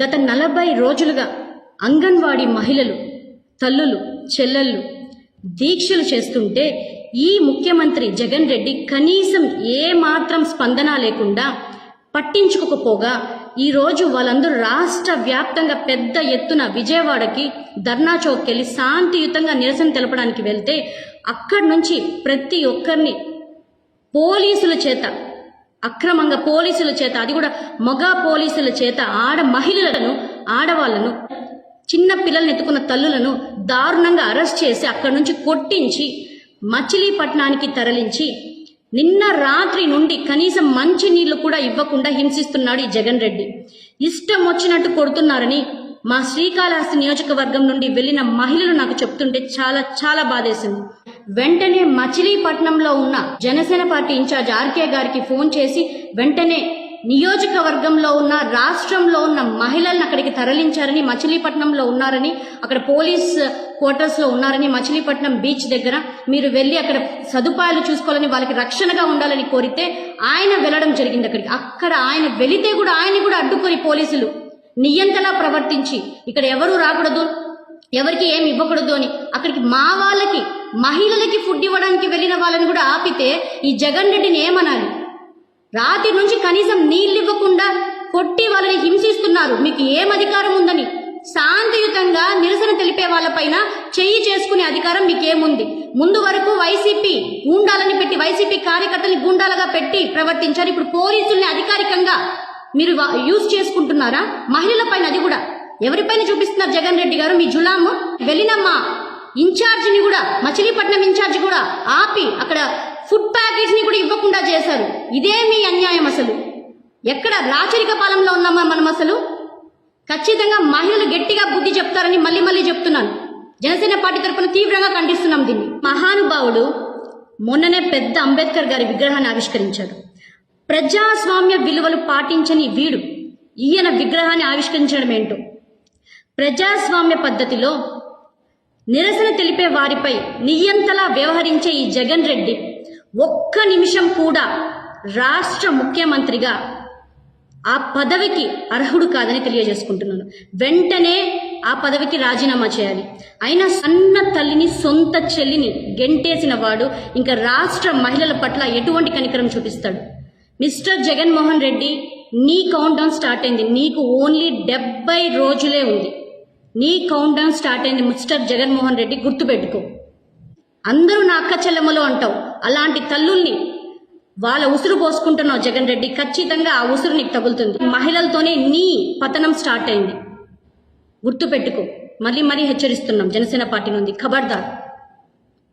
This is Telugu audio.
గత నలభై రోజులుగా అంగన్వాడీ మహిళలు తల్లులు చెల్లెళ్ళు దీక్షలు చేస్తుంటే ఈ ముఖ్యమంత్రి జగన్ రెడ్డి కనీసం ఏ మాత్రం స్పందన లేకుండా పట్టించుకోకపోగా ఈరోజు వాళ్ళందరూ రాష్ట్ర వ్యాప్తంగా పెద్ద ఎత్తున విజయవాడకి ధర్నా చౌక్ వెళ్ళి శాంతియుతంగా నిరసన తెలపడానికి వెళ్తే అక్కడి నుంచి ప్రతి ఒక్కరిని పోలీసుల చేత అక్రమంగా పోలీసుల చేత అది కూడా మగ పోలీసుల చేత ఆడ మహిళలను ఆడవాళ్ళను చిన్న పిల్లల్ని ఎత్తుకున్న తల్లులను దారుణంగా అరెస్ట్ చేసి అక్కడి నుంచి కొట్టించి మచిలీపట్నానికి తరలించి నిన్న రాత్రి నుండి కనీసం మంచి నీళ్ళు కూడా ఇవ్వకుండా హింసిస్తున్నాడు ఈ జగన్ రెడ్డి. ఇష్టం వచ్చినట్టు కొడుతున్నారని మా శ్రీకాళహస్తి నియోజకవర్గం నుండి వెళ్ళిన మహిళలు నాకు చెప్తుంటే చాలా చాలా బాధేసింది. వెంటనే మచిలీపట్నంలో ఉన్న జనసేన పార్టీ ఇన్ఛార్జ్ ఆర్కే గారికి ఫోన్ చేసి వెంటనే నియోజకవర్గంలో ఉన్న రాష్ట్రంలో ఉన్న మహిళలను అక్కడికి తరలించారని మచిలీపట్నంలో ఉన్నారని అక్కడ పోలీస్ క్వార్టర్స్లో ఉన్నారని మచిలీపట్నం బీచ్ దగ్గర మీరు వెళ్ళి అక్కడ సదుపాయాలు చూసుకోవాలని వాళ్ళకి రక్షణగా ఉండాలని కోరితే ఆయన వెళ్ళడం జరిగింది అక్కడికి. అక్కడ ఆయన వెళితే కూడా ఆయన కూడా అడ్డుకొని పోలీసులు నియంతలా ప్రవర్తించి ఇక్కడ ఎవరు రాకూడదు ఎవరికి ఏమి ఇవ్వకూడదు అని అక్కడికి మా వాళ్ళకి మహిళలకి ఫుడ్ ఇవ్వడానికి వెళ్ళిన వాళ్ళని కూడా ఆపితే ఈ జగన్ రెడ్డిని ఏమనాలి? రాత్రి నుంచి కనీసం నీళ్ళు ఇవ్వకుండా కొట్టి వాళ్ళని హింసిస్తున్నారు. మీకు ఏం అధికారం ఉందని శాంతియుతంగా నిరసన తెలిపే వాళ్ళపైన చెయ్యి చేసుకునే అధికారం మీకేముంది? ముందు వరకు వైసీపీ గూండాలని పెట్టి వైసీపీ కార్యకర్తల్ని గూండాలుగా పెట్టి ప్రవర్తించారు. ఇప్పుడు పోలీసుల్ని అధికారికంగా మీరు యూజ్ చేసుకుంటున్నారా? మహిళల పైన అది కూడా. ఎవరిపైన చూపిస్తున్నారు జగన్ రెడ్డి గారు? మీ జులాము? వెళ్ళినమ్మా. ఇన్ఛార్జిని కూడా మచిలీపట్నం ఇన్ఛార్జ్ కూడా ఆపి అక్కడ ఫుడ్ ప్యాకేజ్ని కూడా ఇవ్వకుండా చేశారు. ఇదే మీ అన్యాయం అసలు. ఎక్కడ రాచరిక పాలనలో ఉన్నామా మనం అసలు? ఖచ్చితంగా మహిళలు గట్టిగా బుద్ధి చెప్తారని మళ్ళీ మళ్ళీ చెప్తున్నాను. జనసేన పార్టీ తరఫున తీవ్రంగా ఖండిస్తున్నాం దీన్ని. మహానుభావుడు మొన్ననే పెద్ద అంబేద్కర్ గారి విగ్రహాన్ని ఆవిష్కరించాడు. ప్రజాస్వామ్య విలువలు పాటించని వీడు ఈయన విగ్రహాన్ని ఆవిష్కరించడం ఏంటో? ప్రజాస్వామ్య పద్ధతిలో నిరసన తెలిపే వారిపై నియంతలా వ్యవహరించే ఈ జగన్ రెడ్డి ఒక్క నిమిషం కూడా రాష్ట్ర ముఖ్యమంత్రిగా ఆ పదవికి అర్హుడు కాదని తెలియజేసుకుంటున్నాను. వెంటనే ఆ పదవికి రాజీనామా చేయాలి. అయినా సన్న తల్లిని సొంత చెల్లిని గెంటేసిన వాడు ఇంకా రాష్ట్ర మహిళల పట్ల ఎటువంటి కనికరం చూపిస్తాడు? మిస్టర్ జగన్మోహన్ రెడ్డి నీ కౌంట్ డౌన్ స్టార్ట్ అయింది. నీకు ఓన్లీ డెబ్బై రోజులే ఉంది. నీ కౌంట్ డౌన్ స్టార్ట్ అయింది మిస్టర్ జగన్మోహన్ రెడ్డి గుర్తుపెట్టుకో. అందరూ నా అక్క చెల్లెమ్మలు అంటావు. అలాంటి తల్లుల్ని వాళ్ళ ఉసురు పోసుకుంటున్నావు జగన్ రెడ్డి. ఖచ్చితంగా ఆ ఉసురు నీకు తగులుతుంది. మహిళలతోనే నీ పతనం స్టార్ట్ అయింది. గుర్తుపెట్టుకో. మళ్ళీ మరీ హెచ్చరిస్తున్నాం. జనసేన పార్టీ నుండి. ఖబర్దార్